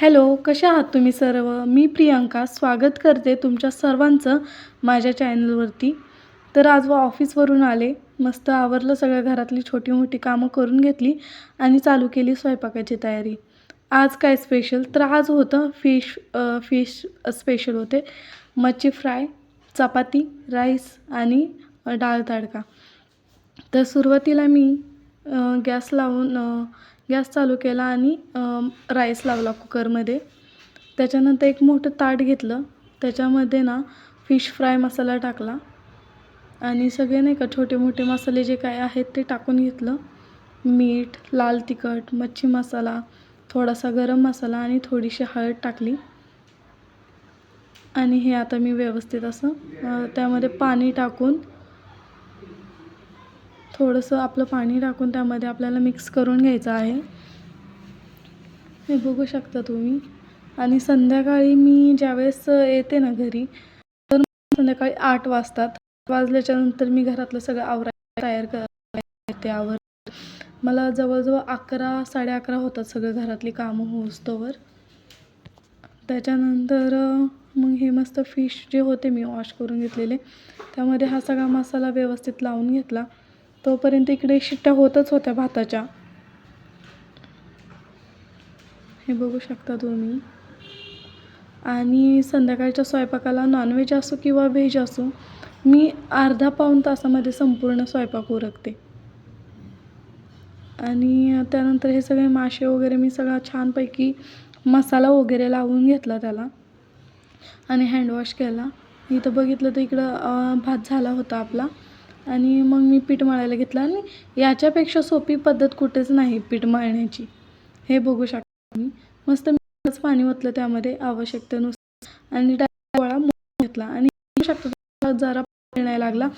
Hello कशा आहात तुम्ही सर्व? मी प्रियांका. स्वागत करते तुमच्या सर्वांचं माझ्या चॅनलवरती. तर आज व ऑफिसवरून आले. मस्त आवरलं सगळ्या घरातली छोटी मोठी कामं करून घेतली आणि चालू केली स्वयंपाकाची तयारी. आज काय स्पेशल तर आज होतं फिश फिश स्पेशल होते. मच्छी फ्राय चपाती राईस आणि डाळ तडका. तर सुरुवातीला मी गॅस लावून गॅस चालू केला आणि राईस लावला कुकरमध्ये. त्याच्यानंतर एक मोठं ताट घेतलं. त्याच्यामध्ये ना फिश फ्राय मसाला टाकला. आणि सगळे नाही का छोटे मोठे मसाले जे काय आहेत ते टाकून घेतलं. मीठ लाल तिखट मच्छी मसाला थोडासा गरम मसाला आणि थोडीशी हळद टाकली. आणि हे आता मी व्यवस्थित असं त्यामध्ये पाणी टाकून थोडंसं आपलं पाणी टाकून त्यामध्ये आपल्याला मिक्स करून घ्यायचं आहे. हे बघू शकता तुम्ही. आणि संध्याकाळी मी ज्यावेळेस येते ना घरी तर संध्याकाळी आठ वाजतात. वाजल्याच्यानंतर मी घरातलं सगळं आवरायला तयार करते आवर. मला जवळजवळ अकरा साडे अकरा होतात सगळं घरातली कामं होस्तोवर. त्याच्यानंतर मग हे मस्त फिश जे होते मी वॉश करून घेतलेले त्यामध्ये हा सगळा मसाला व्यवस्थित लावून घेतला. तोपर्यंत इकडे शिट्ट्या होतच होत्या भाताच्या. हे बघू शकता तुम्ही. आणि संध्याकाळच्या स्वयंपाकाला नॉनव्हेज असो किंवा व्हेज असो मी अर्धा पाऊण तासामध्ये संपूर्ण स्वयंपाक उरकते. आणि त्यानंतर हे सगळे मासे वगैरे मी सगळा छानपैकी मसाला वगैरे लावून घेतला त्याला. आणि हँडवॉश केला. इथं बघितलं तर इकडं भात झाला होता आपला. आणि मग मी पीठ मळायला घेतलं आणि याच्यापेक्षा सोपी पद्धत कुठेच नाही पीठ मळण्याची. हे बघू शकता तुम्ही. मस्त मीच पाणी ओतलं त्यामध्ये आवश्यकतेनुसार आणि डाळ गोळा घेतला. आणि शकता जरा नाही लागला.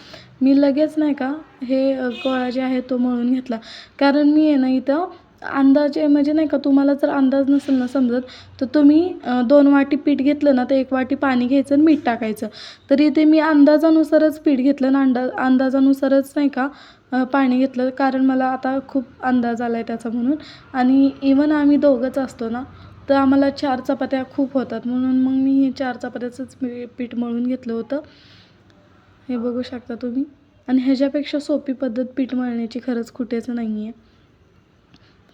मी लगेच नाही का हे गोळा जे आहे तो मळून घेतला. कारण मी आहे ना इथं अंदाजे म्हणजे नाही का तुम्हाला जर अंदाज नसेल ना समजत तर तुम्ही दोन वाटी पीठ घेतलं ना तर एक वाटी पाणी घ्यायचं आणि मीठ टाकायचं. तर इथे मी अंदाजानुसारच पीठ घेतलं ना अंदा अंदाजानुसारच नाही का पाणी घेतलं. कारण मला आता खूप अंदाज आला आहे त्याचा म्हणून. आणि इवन आम्ही दोघंच असतो ना तर आम्हाला चार चपात्या खूप होतात. म्हणून मग मी हे चार चपात्याचंच पीठ मळून घेतलं होतं. हे बघू शकता तुम्ही. आणि ह्याच्यापेक्षा सोपी पद्धत पीठ मळण्याची खरंच कुठेच नाही आहे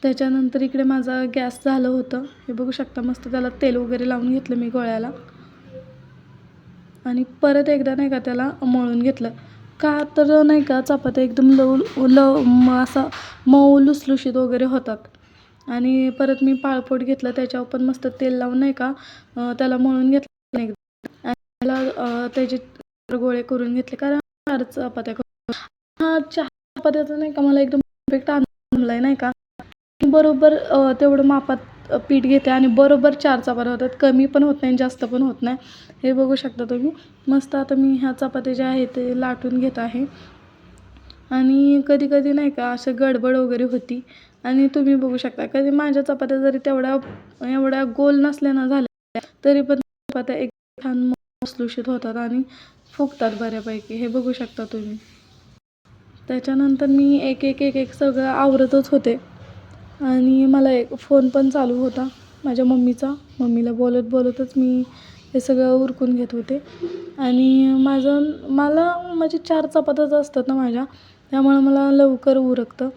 त्याच्यानंतर इकडे माझा गॅस झालं होतं. हे बघू शकता मस्त त्याला तेल वगैरे लावून घेतलं मी गोळ्याला. आणि परत एकदा नाही का त्याला मळून घेतलं. का तर नाही का चपात्या एकदम लव ल असा मऊ लुसलुशीत वगैरे होतात. आणि परत मी पाळपोट घेतलं त्याच्यावर पण मस्त तेल लावून नाही का त्याला मळून घेतलं एकदा आणि त्याला त्याचे गोळे करून घेतले. कारण चार चपात्या करून. हा चार चपात्याचा नाही का मला एकदम परफेक्ट जमला आहे नाही का. बरोबर तेवढं मापात पीठ घेते आणि बरोबर चार चपात्या होतात. कमी पण होत नाही जास्त पण होत नाही. हे बघू शकता तुम्ही. मस्त आता मी ह्या चपात्या ज्या आहेत ते लाटून घेत आहे. आणि कधी कधी नाही का असं गडबड वगैरे होती. आणि तुम्ही बघू शकता कधी माझ्या चपात्या जरी तेवढ्या एवढ्या गोल नसल्या ना झाल्या तरी पण चपात्या एक छान मसलुशीत होतात आणि फुगतात बऱ्यापैकी. हे बघू शकता तुम्ही. त्याच्यानंतर मी एक एक एक एक सगळं आवरतच होते. आणि मला एक फोन पण चालू होता माझ्या मम्मीचा. मम्मीला बोलत बोलतच मी हे सगळं उरकून घेत होते. आणि माझं मला म्हणजे चार चपात्याच असतात ना माझ्या त्यामुळं मला लवकर उरकतं.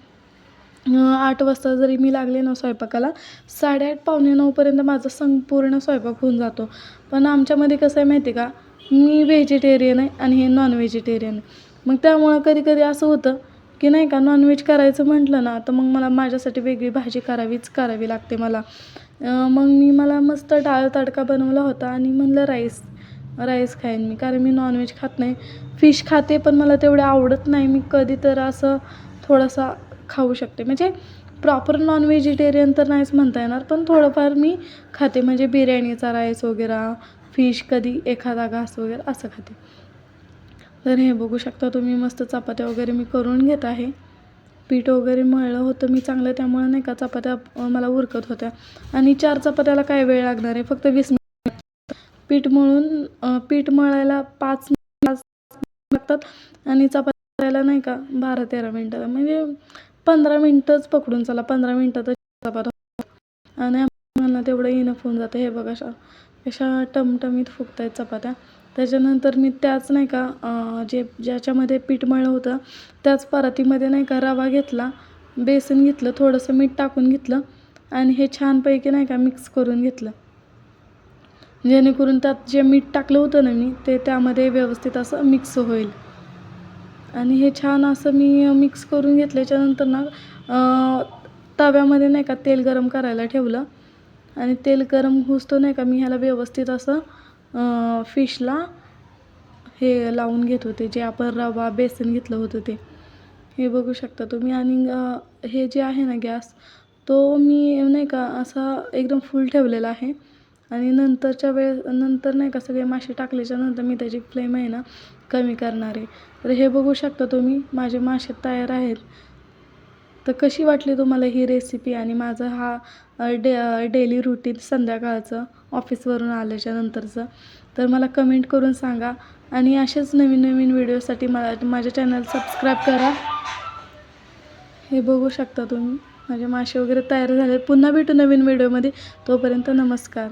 आठ वाजता जरी मी लागले ना स्वयंपाकाला साडेआठ पावणे नऊपर्यंत माझा संपूर्ण स्वयंपाक होऊन जातो. पण आमच्यामध्ये कसं आहे माहिती आहे का? मी व्हेजिटेरियन आहे आणि हे नॉन व्हेजिटेरियन आहे. मग त्यामुळं कधी कधी असं होतं की नाही का नॉनव्हेज करायचं म्हटलं ना तर मग मला माझ्यासाठी वेगळी भाजी करावीच करावी लागते मला. मग मी मला मस्त डाळ तडका बनवला होता आणि म्हणलं राईस राईस खाईन मी कारण मी नॉनव्हेज खात नाही. फिश खाते पण मला तेवढं आवडत नाही. मी कधी तर असं थोडासा खाऊ शकते. म्हणजे प्रॉपर नॉन व्हेजिटेरियन तर नाहीच म्हणता येणार पण थोडंफार मी खाते. म्हणजे बिर्याणीचा राईस वगैरे फिश कधी एखादा घास वगैरे असं खाते. तर हे बघू शकता तुम्ही मस्त चपात्या वगैरे मी करून घेत आहे. पीठ वगैरे मळलं होतं मी चांगलं त्यामुळे नाही का चपात्या मला उरकत होत्या. आणि चार चपात्याला काय वेळ लागणार आहे? फक्त वीस मिनिट. पीठ मळून पीठ मळायला पाच पाच लागतात आणि चपात्याला नाही का बारा तेरा मिनटं म्हणजे पंधरा मिनटंच पकडून चला पंधरा मिनटातच चपात्या आणि आम्हाला तेवढं इनफ होऊन जातं. हे बघा अशा अशा टमटमीत फुगत आहेत चपात्या. त्याच्यानंतर मी त्याच नाही का जे ज्याच्यामध्ये पीठ मळलं होतं त्याच परातीमध्ये नाही का रवा घेतला बेसन घेतलं थोडंसं मीठ टाकून घेतलं आणि हे छानपैकी नाही का मिक्स करून घेतलं. जेणेकरून त्यात जे मीठ टाकलं होतं ना मी ते त्यामध्ये व्यवस्थित असं मिक्स होईल. आणि हे छान असं मी मिक्स करून घेतल्याच्यानंतर ना तव्यामध्ये नाही का तेल गरम करायला ठेवलं. आणि तेल गरम होतो नाही का मी ह्याला व्यवस्थित असं फिशला हे लावून घेत होते जे आपण रवा बेसन घेतलं होतं ते. हे बघू शकता तुम्ही. आणि हे जे आहे ना गॅस तो मी नाही का असा एकदम फुल ठेवलेला आहे. आणि नंतरच्या वेळेस नंतर नाही का सगळे मासे टाकल्याच्या नंतर मी त्याची फ्लेम आहे ना कमी करणार आहे. तर हे बघू शकता तुम्ही माझे मासे तयार आहेत. तर कशी वाटली तुम्हाला ही रेसिपी आणि माझं हा डे डेली रुटीन संध्याकाळचं ऑफिसवरून आल्याच्या नंतरचं? तर मला कमेंट करून सांगा आणि असेच नवीन नवीन व्हिडिओसाठी मला माझ्या चॅनल सबस्क्राईब करा. हे बघू शकता तुम्ही. माझे मासे वगैरे तयार झाले. पुन्हा भेटू नवीन व्हिडिओमध्ये तोपर्यंत नमस्कार.